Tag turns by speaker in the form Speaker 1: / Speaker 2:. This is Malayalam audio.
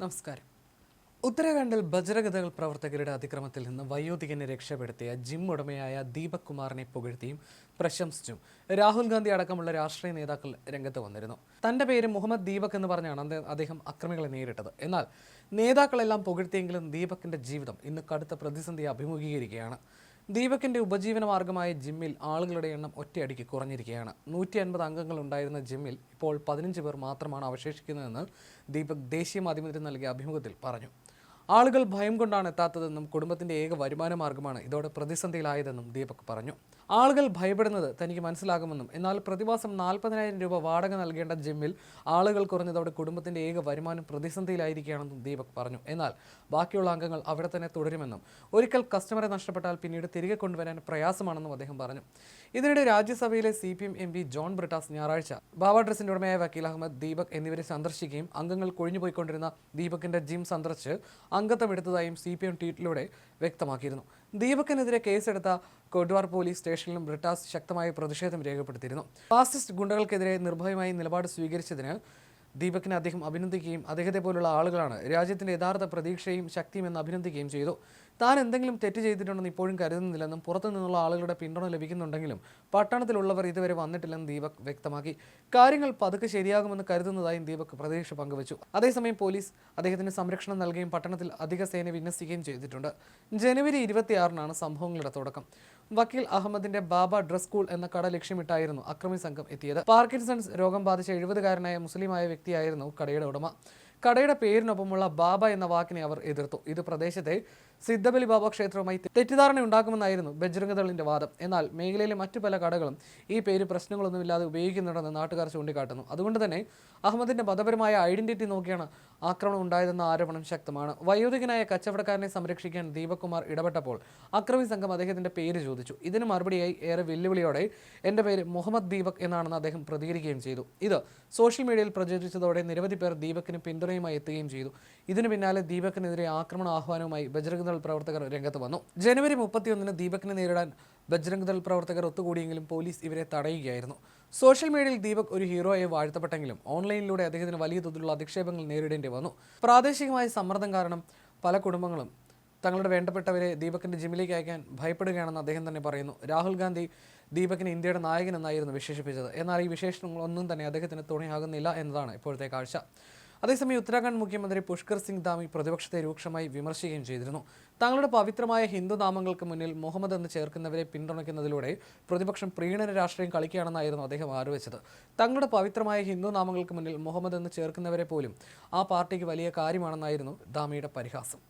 Speaker 1: നമസ്കാരം. ഉത്തരാഖണ്ഡിൽ ബജരഗതകൾ പ്രവർത്തകരുടെ അതിക്രമത്തിൽ നിന്ന് വയോധികനെ രക്ഷപ്പെടുത്തിയ ജിം ഉടമയായ ദീപക് കുമാറിനെ പുകഴ്ത്തിയും പ്രശംസിച്ചും രാഹുൽ ഗാന്ധി അടക്കമുള്ള രാഷ്ട്രീയ നേതാക്കൾ രംഗത്ത് വന്നിരുന്നു. തന്റെ പേര് മുഹമ്മദ് ദീപക് എന്ന് പറഞ്ഞാണ് അദ്ദേഹം അക്രമികളെ നേരിട്ടത്. എന്നാൽ നേതാക്കളെല്ലാം പുകഴ്ത്തിയെങ്കിലും ദീപകിന്റെ ജീവിതം ഇന്ന് കടുത്ത പ്രതിസന്ധി അഭിമുഖീകരിക്കുകയാണ്. ദീപകിന്റെ ഉപജീവന മാർഗമായ ജിമ്മിൽ ആളുകളുടെ എണ്ണം ഒറ്റയടിക്ക് കുറഞ്ഞിരിക്കുകയാണ്. നൂറ്റി അൻപത് അംഗങ്ങൾ ഉണ്ടായിരുന്ന ജിമ്മിൽ ഇപ്പോൾ പതിനഞ്ച് പേർ മാത്രമാണ് അവശേഷിക്കുന്നതെന്ന് ദീപക് ദേശീയ മാധ്യമത്തിന് നൽകിയ അഭിമുഖത്തിൽ പറഞ്ഞു. ആളുകൾ ഭയം കൊണ്ടാണ് എത്താത്തതെന്നും കുടുംബത്തിന്റെ ഏക വരുമാന മാർഗമാണ് ഇതോടെ പ്രതിസന്ധിയിലായതെന്നും ദീപക് പറഞ്ഞു. ആളുകൾ ഭയപ്പെടുന്നത് തനിക്ക് മനസ്സിലാകുമെന്നും എന്നാൽ പ്രതിമാസം നാൽപ്പതിനായിരം രൂപ വാടക നൽകേണ്ട ജിമ്മിൽ ആളുകൾ കുറഞ്ഞതോടെ കുടുംബത്തിന്റെ ഏക വരുമാനം പ്രതിസന്ധിയിലായിരിക്കുകയാണെന്നും ദീപക് പറഞ്ഞു. എന്നാൽ ബാക്കിയുള്ള അംഗങ്ങൾ അവിടെ തന്നെ തുടരുമെന്നും ഒരിക്കൽ കസ്റ്റമറെ നഷ്ടപ്പെട്ടാൽ പിന്നീട് തിരികെ കൊണ്ടുവരാൻ പ്രയാസമാണെന്നും അദ്ദേഹം പറഞ്ഞു. ഇതിനിടെ രാജ്യസഭയിലെ C P M M P John Brittas ഞായറാഴ്ച ബാബ ഡ്രസിന്റെ ഉടമയായ വക്കീൽ അഹമ്മദ് ദീപക് എന്നിവരെ സന്ദർശിക്കുകയും അംഗങ്ങൾ കൊഴിഞ്ഞുപോയിക്കൊണ്ടിരുന്ന ദീപകിന്റെ ജിം സന്ദർശിച്ച് അംഗത്വം എടുത്തതായും സി പി എം ട്വീറ്റിലൂടെ വ്യക്തമാക്കിയിരുന്നു. ദീപക്കിനെതിരെ കേസെടുത്ത കൊഡ്വാർ പോലീസ് സ്റ്റേഷനിലും ബ്രിട്ടാസ് ശക്തമായ പ്രതിഷേധം രേഖപ്പെടുത്തിയിരുന്നു. ഫാസിസ്റ്റ് ഗുണ്ടകൾക്കെതിരെ നിർഭയമായി നിലപാട് സ്വീകരിച്ചതിന് ദീപകിനെ അദ്ദേഹം അഭിനന്ദിക്കുകയും അദ്ദേഹത്തെ പോലുള്ള ആളുകളാണ് രാജ്യത്തിന്റെ യഥാർത്ഥ പ്രതീക്ഷയും ശക്തിയും എന്ന് അഭിനന്ദിക്കുകയും ചെയ്തു. താൻ എന്തെങ്കിലും തെറ്റ് ചെയ്തിട്ടുണ്ടെന്ന് ഇപ്പോഴും കരുതുന്നില്ലെന്നും പുറത്തു നിന്നുള്ള ആളുകളുടെ പിന്തുണ ലഭിക്കുന്നുണ്ടെങ്കിലും പട്ടണത്തിലുള്ളവർ ഇതുവരെ വന്നിട്ടില്ലെന്ന് ദീപക് വ്യക്തമാക്കി. കാര്യങ്ങൾ പതുക്കെ ശരിയാകുമെന്ന് കരുതുന്നതായും ദീപക് പ്രതീക്ഷ പങ്കുവച്ചു. അതേസമയം പോലീസ് അദ്ദേഹത്തിന് സംരക്ഷണം നൽകുകയും പട്ടണത്തിൽ അധിക സേന വിന്യസിക്കുകയും ചെയ്തിട്ടുണ്ട്. ജനുവരി ഇരുപത്തിയാറിനാണ് സംഭവങ്ങളുടെ തുടക്കം. വക്കീൽ അഹമ്മദിന്റെ ബാബ ഡ്രസ് സ്കൂൾ എന്ന കട ലക്ഷ്യമിട്ടായിരുന്നു അക്രമി സംഘം എത്തിയത്. പാർക്കിൻസൺസ് രോഗം ബാധിച്ച എഴുപതുകാരനായ മുസ്ലിമായ വ്യക്തിയായിരുന്നു കടയുടെ ഉടമ. കടയുടെ പേരിനൊപ്പമുള്ള ബാബ എന്ന വാക്കിനെ അവർ എതിർത്തു. ഇത് പ്രദേശത്തെ സിദ്ധബലി ബാബ ക്ഷേത്രവുമായി തെറ്റിദ്ധാരണ ഉണ്ടാക്കുമെന്നായിരുന്നു ബജ്രംഗദളിന്റെ വാദം. എന്നാൽ മേഖലയിലെ മറ്റു പല കടകളും ഈ പേര് പ്രശ്നങ്ങളൊന്നുമില്ലാതെ ഉപയോഗിക്കുന്നുണ്ടെന്ന് നാട്ടുകാർ ചൂണ്ടിക്കാട്ടുന്നു. അതുകൊണ്ട് തന്നെ അഹമ്മദിന്റെ മതപരമായ ഐഡന്റിറ്റി നോക്കിയാണ് ആക്രമണം ഉണ്ടായതെന്ന ആരോപണം ശക്തമാണ്. വയോധികനായ കച്ചവടക്കാരനെ സംരക്ഷിക്കാൻ ദീപക് കുമാർ ഇടപെട്ടപ്പോൾ അക്രമി സംഘം അദ്ദേഹത്തിന്റെ പേര് ചോദിച്ചു. ഇതിന് മറുപടിയായി ഏറെ വെല്ലുവിളിയോടെ എന്റെ പേര് മുഹമ്മദ് ദീപക് എന്നാണെന്ന് അദ്ദേഹം പ്രതികരിക്കുകയും ചെയ്തു. ഇത് സോഷ്യൽ മീഡിയയിൽ പ്രചരിച്ചതോടെ നിരവധി പേർ ദീപക്കിന് പിന്തുണയുമായി എത്തുകയും ചെയ്തു. ഇതിനു പിന്നാലെ ദീപക്കിനെതിരെ ആക്രമണ ആഹ്വാനവുമായി ബജ്രംഗ് ദൾ പ്രവർത്തകർ രംഗത്ത് വന്നു. ജനുവരി മുപ്പത്തിയൊന്നിന് ദീപകിനെ നേരിടാൻ ബജ്രംഗ് ദൾ പ്രവർത്തകർ ഒത്തുകൂടിയെങ്കിലും പോലീസ് ഇവരെ തടയുകയായിരുന്നു. സോഷ്യൽ മീഡിയയിൽ ദീപക് ഒരു ഹീറോയെ വാഴ്ത്തപ്പെട്ടെങ്കിലും ഓൺലൈനിലൂടെ അദ്ദേഹത്തിന് വലിയ തോതിലുള്ള അധിക്ഷേപങ്ങൾ നേരിടേണ്ടി വന്നു. പ്രാദേശികമായ സമ്മർദ്ദം കാരണം പല കുടുംബങ്ങളും തങ്ങളുടെ വേണ്ടപ്പെട്ടവരെ ദീപകിന്റെ ജിമ്മിലേക്ക് അയക്കാൻ ഭയപ്പെടുകയാണെന്ന് അദ്ദേഹം തന്നെ പറയുന്നു. രാഹുൽ ഗാന്ധി ദീപകിനെ ഇന്ത്യയുടെ നായകൻ എന്നായിരുന്നു വിശേഷിപ്പിച്ചത്. എന്നാൽ ഈ വിശേഷണങ്ങളൊന്നും തന്നെ അദ്ദേഹത്തിന് തുണയാകുന്നില്ല എന്നതാണ് ഇപ്പോഴത്തെ കാഴ്ച. അതേസമയം ഉത്തരാഖണ്ഡ് മുഖ്യമന്ത്രി പുഷ്കർ സിംഗ് ധാമി പ്രതിപക്ഷത്തെ രൂക്ഷമായി വിമർശിക്കുകയും ചെയ്തിരുന്നു. തങ്ങളുടെ പവിത്രമായ ഹിന്ദു നാമങ്ങൾക്ക് മുന്നിൽ മുഹമ്മദ് എന്ന് ചേർക്കുന്നവരെ പിന്തുണയ്ക്കുന്നതിലൂടെ പ്രതിപക്ഷം പ്രീണന രാഷ്ട്രീയം കളിക്കുകയാണെന്നായിരുന്നു അദ്ദേഹം ആരോപിച്ചത്. തങ്ങളുടെ പവിത്രമായ ഹിന്ദു നാമങ്ങൾക്ക് മുന്നിൽ മുഹമ്മദ് എന്ന് ചേർക്കുന്നവരെ പോലും ആ പാർട്ടിക്ക് വലിയ കാര്യമാണെന്നായിരുന്നു ധാമിയുടെ പരിഹാസം.